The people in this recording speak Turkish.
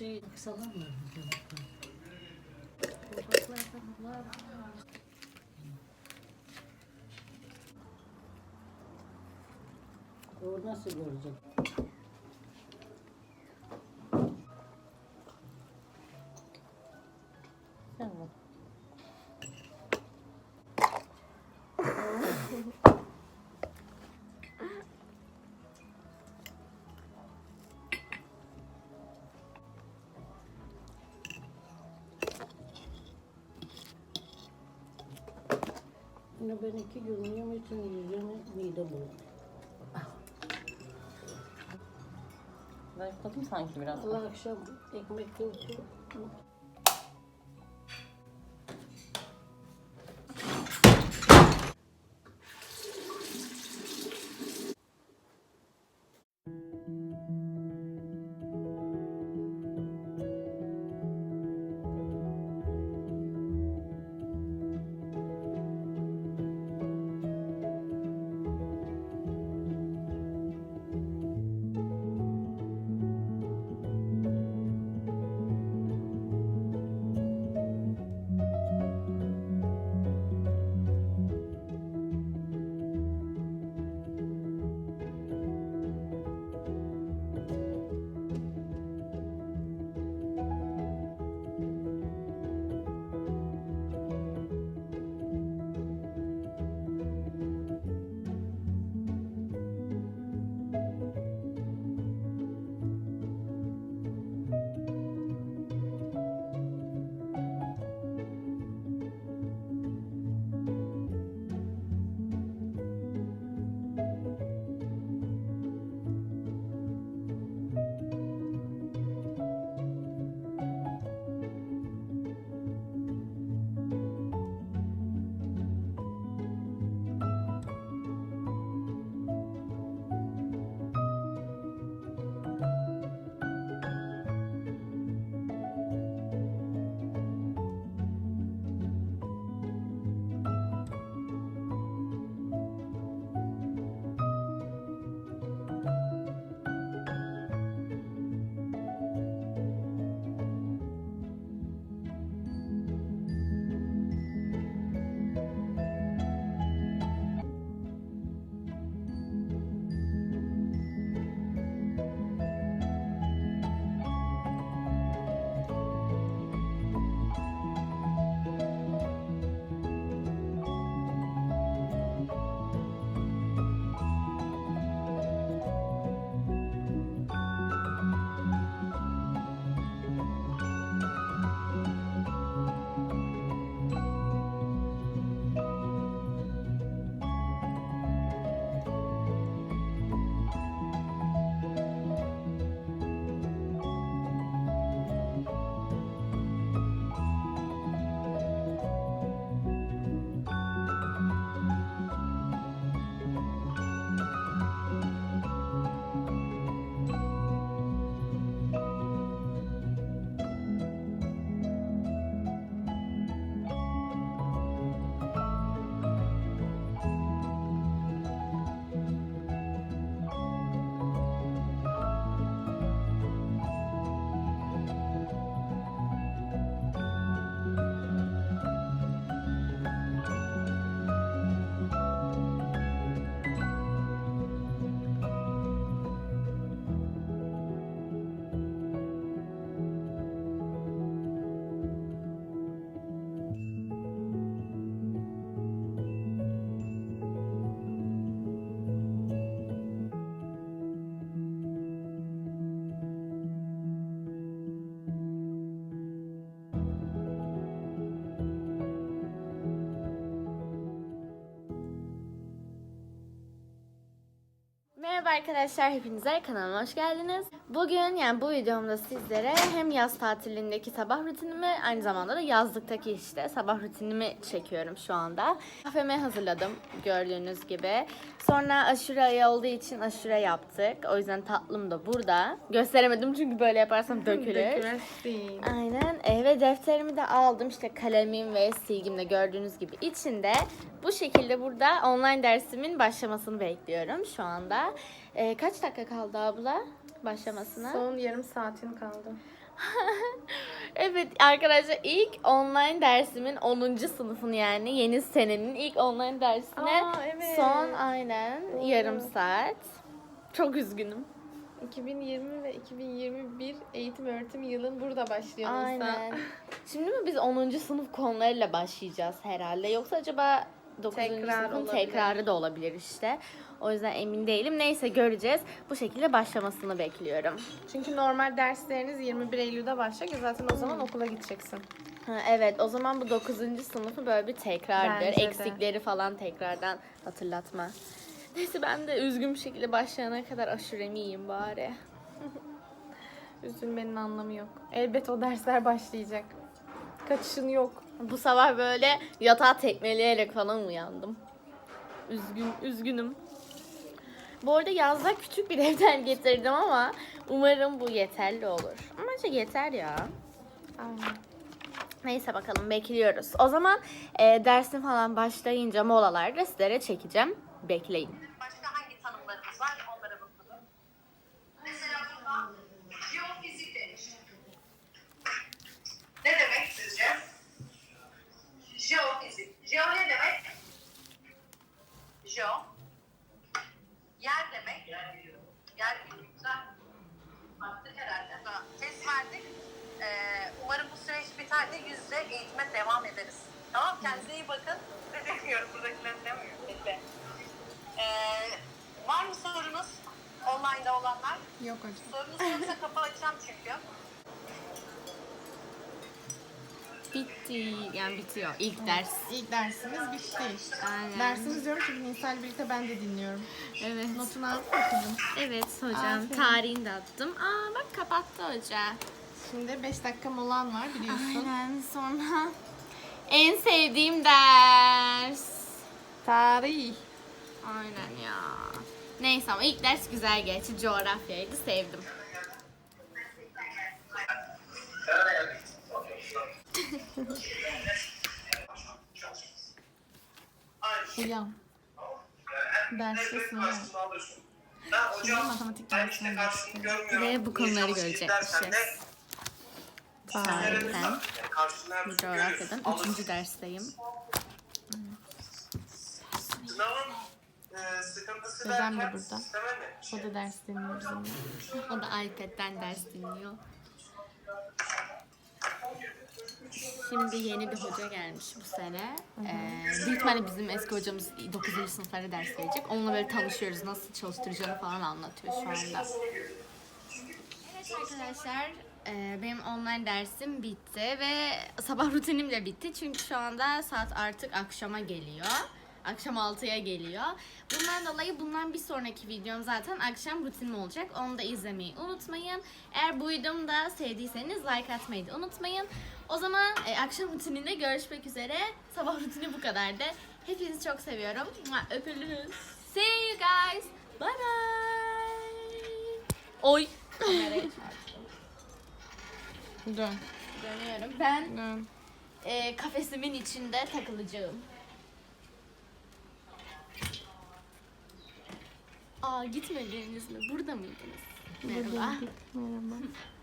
Şey kısalar mı? Ufaklardan var. O nasıl görecek? Yine ben iki gün için yiyeceğim mide bulanıyor. Zayıfladım sanki biraz. Allah akşam ekmek yoktu. Merhaba arkadaşlar hepinize kanalıma hoş geldiniz. Bugün yani bu videomda sizlere hem yaz tatilindeki sabah rutinimi aynı zamanda da yazlıktaki işte sabah rutinimi çekiyorum şu anda. Kahvemi hazırladım gördüğünüz gibi. Sonra aşure ayı olduğu için aşure yaptık. O yüzden tatlım da burada. Gösteremedim çünkü böyle yaparsam dökülür. Aynen. E, ve defterimi de aldım. İşte kalemim ve silgim de gördüğünüz gibi içinde. Bu şekilde burada online dersimin başlamasını bekliyorum şu anda. E, kaç dakika kaldı abla başlamasına? Son yarım saatin kaldı. Evet arkadaşlar ilk online dersimin 10. sınıfın yani yeni senenin ilk online dersine Aa, evet. son aynen yarım saat. Çok üzgünüm. 2020 ve 2021 eğitim öğretim yılın burada başlıyor. Aynen. Şimdi mi biz 10. sınıf konularıyla başlayacağız herhalde yoksa acaba 9. Tekrar sınıfın olabilir. tekrarı da olabilir işte. O yüzden emin değilim. Neyse göreceğiz. Bu şekilde başlamasını bekliyorum. Çünkü normal dersleriniz 21 Eylül'de başlayacak. Zaten o zaman okula gideceksin. Ha, evet o zaman bu 9. sınıfı böyle bir tekrardır. Bence de. Eksikleri falan tekrardan hatırlatma. Neyse ben de üzgün bir şekilde başlayana kadar aşuremiyim bari. Üzülmenin anlamı yok. Elbet o dersler başlayacak. Kaçışın yok. Bu sabah böyle yatağa tekmeleyerek falan uyandım. Üzgün, üzgünüm. Bu arada yazda küçük bir defter getirdim ama umarım bu yeterli olur. Ama Bence yeter ya. Aynen. Neyse bakalım bekliyoruz. O zaman e, dersin falan başlayınca molalarda sizlere çekeceğim. Bekleyin. Başka hangi tanımlarımız var onlara bakalım. Mesela burada jeofizik demiş. Ne demek sizce? Jeofizik. Jeo ne demek? Jeo. Yer demek. Yer güzel. Baktık herhalde. Test verdik. Ee, umarım bu süreç biter de yüzde eğitime devam ederiz. Tamam kendinize iyi bakın. Ne demiyorum buradakileri demiyorum. Belli. Ee, var mı sorunuz? Online'da olanlar. Yok hocam. Sorunuz yoksa kapı açacağım çünkü. Bitti. Yani bitiyor. İlk ders. İlk dersimiz bitti. Aynen. Dersimiz diyorum çünkü Nisa ile birlikte ben de dinliyorum. Evet. Notunu alıp okudum. Evet hocam. Aferin. Tarihini de attım. Aa bak kapattı hoca. Şimdi 5 dakika molan var biliyorsun. Aynen sonra en sevdiğim ders. Tarih. Aynen ya. Neyse ama ilk ders güzel geçti. Coğrafyaydı. Sevdim. Uyan. Derstesin ya. Şimdi matematik dersine geçtik. Ve bu konuları görecekmişiz. Tarihten, bu coğrafyadan. Üçüncü dersteyim. Dedem de burada. O da ders dinliyor bizimle. O da iPad'den ders dinliyor. Şimdi yeni bir hoca gelmiş bu sene. Ee, büyük ihtimalle bizim eski hocamız 9. sınıflara ders verecek. Onunla böyle tanışıyoruz. Nasıl çalıştıracağını falan anlatıyor şu anda. Evet arkadaşlar e, benim online dersim bitti ve sabah rutinim de bitti. Çünkü şu anda saat artık akşama geliyor. Akşam 6'ya geliyor. Bundan dolayı bundan bir sonraki videom zaten akşam rutinim olacak. Onu da izlemeyi unutmayın. Eğer bu videomu da sevdiyseniz like atmayı da unutmayın. O zaman e, akşam rutininde görüşmek üzere. Sabah rutini bu kadardı. Hepinizi çok seviyorum. Mua, Öpüldünüz. See you guys. Bye bye. Oy. Dön. Dönüyorum. Ben Dön. e, kafesimin içinde takılacağım. Aa gitmediniz mi? Burada mıydınız? Merhaba. Merhaba.